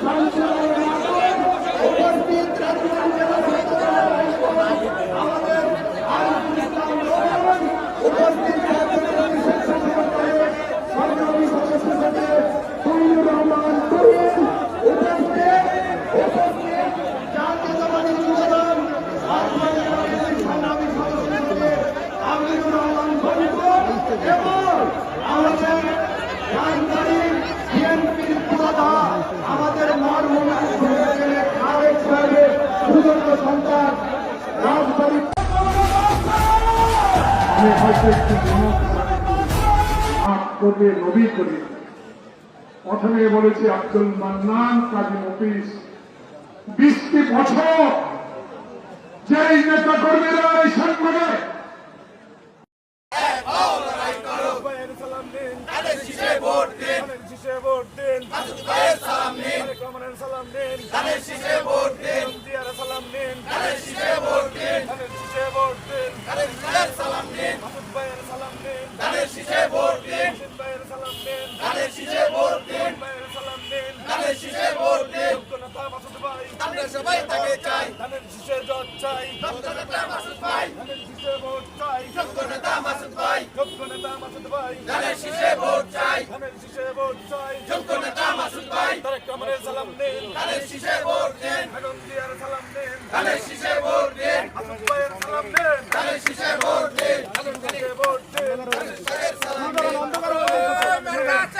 উপস্থিত আমি হয়তো একটু প্রথমে বলেছি আব্দুল মান্নান কাজী মফিস। বিশটি বছর যেই নেতা কর্মীরা এই সংগঠনে সালাম দিন, তাদের শীষে দিন মাসুদ ভাইয়ের সালাম দিন তাদের শীষে ভোট দিন মাসুদ ভাইয়ের সালাম দিন তাদের শীষে ভোট দিন ভাইয়ের সালাম দিন তাদের শীষে ভোট দিন জনতা মাসুদ ভাই আমরা সবাই তাকে চাই তাদের শীষে জট চাই জনতা মাসুদ ভাই তাদের শীষে ভোট চাই জনতা মাসুদ ভাই নেতা মাসুদ ভাই ধানের শীষে ভোট চাই ধানের শীষে ভোট চাই নেতা মাসুদ ভাই তারেক রহমানের সালাম দিন ধানের শীষে ভোট দিন বেগম জিয়ার সালাম দিন ধানের শীষে ভোট দিন? ভোট দিন?